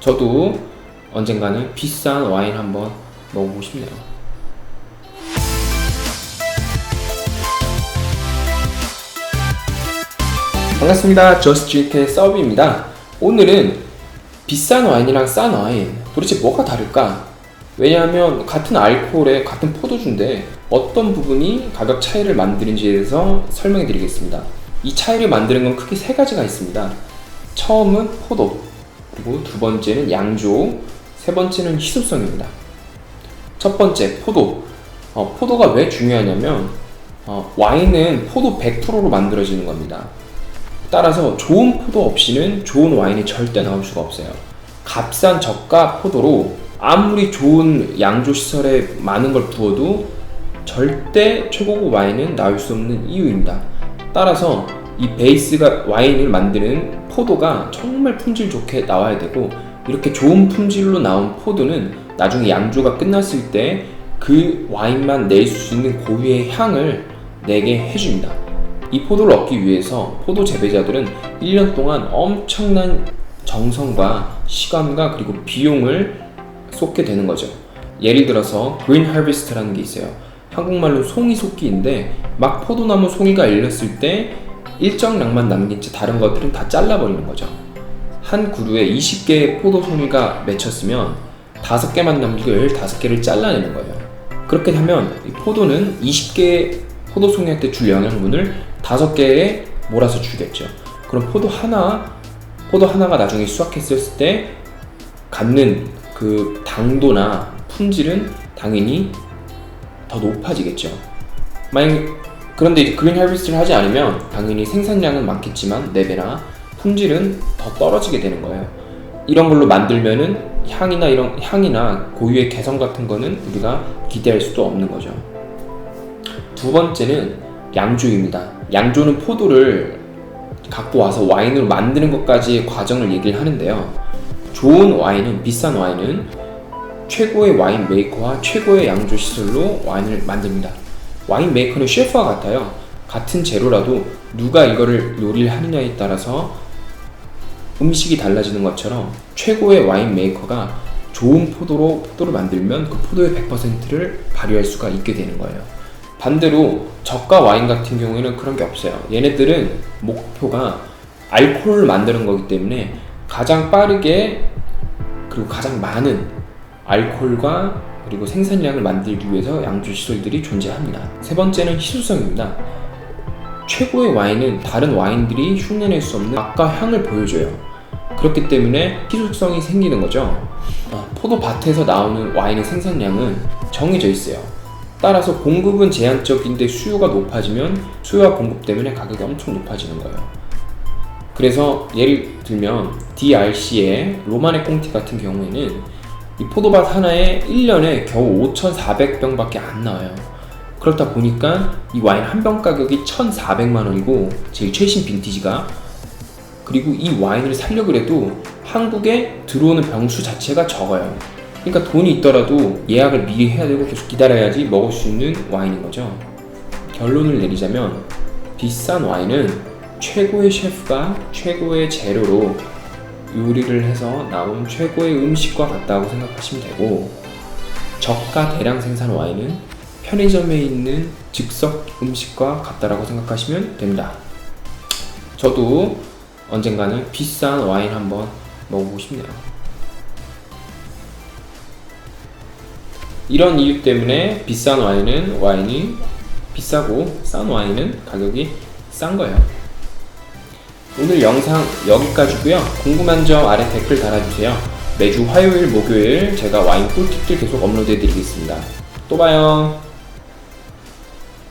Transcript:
저도 언젠가는 비싼 와인 한번 먹어보고 싶네요. 반갑습니다. 저스트리트의 서브입니다. 오늘은 비싼 와인이랑 싼 와인 도대체 뭐가 다를까? 왜냐하면 같은 알코올에 같은 포도주인데 어떤 부분이 가격 차이를 만드는지에 대해서 설명해 드리겠습니다. 이 차이를 만드는 건 크게 세 가지가 있습니다. 처음은 포도, 그리고 두 번째는 양조, 세 번째는 희소성입니다. 첫 번째, 포도. 어, 포도가 왜 중요하냐면 어, 와인은 포도 100%로 만들어지는 겁니다. 따라서 좋은 포도 없이는 좋은 와인이 절대 나올 수가 없어요. 값싼 저가 포도로 아무리 좋은 양조 시설에 많은 걸 부어도 절대 최고급 와인은 나올 수 없는 이유입니다. 따라서 이 베이스가 와인을 만드는 포도가 정말 품질 좋게 나와야 되고 이렇게 좋은 품질로 나온 포도는 나중에 양조가 끝났을 때 그 와인만 낼 수 있는 고유의 향을 내게 해줍니다. 이 포도를 얻기 위해서 포도 재배자들은 1년 동안 엄청난 정성과 시간과 그리고 비용을 쏟게 되는 거죠. 예를 들어서 그린 하비스트라는 게 있어요. 한국말로 송이 쏟기인데 막 포도나무 송이가 열렸을 때 일정량만 남긴 채 다른 것들은 다 잘라버리는 거죠. 한 그루에 20개의 포도 송이가 맺혔으면 5개만 남기고 15개를 잘라내는 거예요. 그렇게 하면 이 포도는 20개의 포도 송이한테 줄 영양분을 5개에 몰아서 주겠죠. 그럼 포도 하나, 포도 하나가 나중에 수확했을 때 갖는 그 당도나 품질은 당연히 더 높아지겠죠. 만약 그런데 이제 그린 하비스트를 하지 않으면 당연히 생산량은 많겠지만 4배나 품질은 더 떨어지게 되는 거예요. 이런 걸로 만들면은 향이나 이런 향이나 고유의 개성 같은 거는 우리가 기대할 수도 없는 거죠. 두 번째는 양조입니다. 양조는 포도를 갖고 와서 와인으로 만드는 것까지의 과정을 얘기를 하는데요. 좋은 와인은 비싼 와인은 최고의 와인 메이커와 최고의 양조 시설로 와인을 만듭니다. 와인 메이커는 셰프와 같아요. 같은 재료라도 누가 이거를 요리를 하느냐에 따라서 음식이 달라지는 것처럼 최고의 와인 메이커가 좋은 포도로 포도를 만들면 그 포도의 100%를 발휘할 수가 있게 되는 거예요. 반대로 저가 와인 같은 경우에는 그런 게 없어요. 얘네들은 목표가 알코올을 만드는 거기 때문에 가장 빠르게 그리고 가장 많은 알코올과 그리고 생산량을 만들기 위해서 양조 시설들이 존재합니다. 세 번째는 희소성입니다. 최고의 와인은 다른 와인들이 흉내낼 수 없는 맛과 향을 보여줘요. 그렇기 때문에 희소성이 생기는 거죠. 어, 포도밭에서 나오는 와인의 생산량은 정해져 있어요. 따라서 공급은 제한적인데 수요가 높아지면 수요와 공급 때문에 가격이 엄청 높아지는 거예요. 그래서 예를 들면 DRC의 로마네 꽁티 같은 경우에는 이 포도밭 하나에 1년에 겨우 5,400병밖에 안 나와요. 그렇다 보니까 이 와인 한 병 가격이 1,400만 원이고 제일 최신 빈티지가 그리고 이 와인을 살려고 해도 한국에 들어오는 병수 자체가 적어요. 그러니까 돈이 있더라도 예약을 미리 해야 되고 계속 기다려야지 먹을 수 있는 와인인 거죠. 결론을 내리자면 비싼 와인은 최고의 셰프가 최고의 재료로 요리를 해서 나온 최고의 음식과 같다고 생각하시면 되고 저가 대량 생산 와인은 편의점에 있는 즉석 음식과 같다라고 생각하시면 됩니다. 저도 언젠가는 비싼 와인 한번 먹어보고 싶네요. 이런 이유 때문에 비싼 와인은 와인이 비싸고 싼 와인은 가격이 싼 거예요. 오늘 영상 여기까지고요. 궁금한 점 아래 댓글 달아주세요. 매주 화요일, 목요일 제가 와인 꿀팁들 계속 업로드해 드리겠습니다. 또 봐요.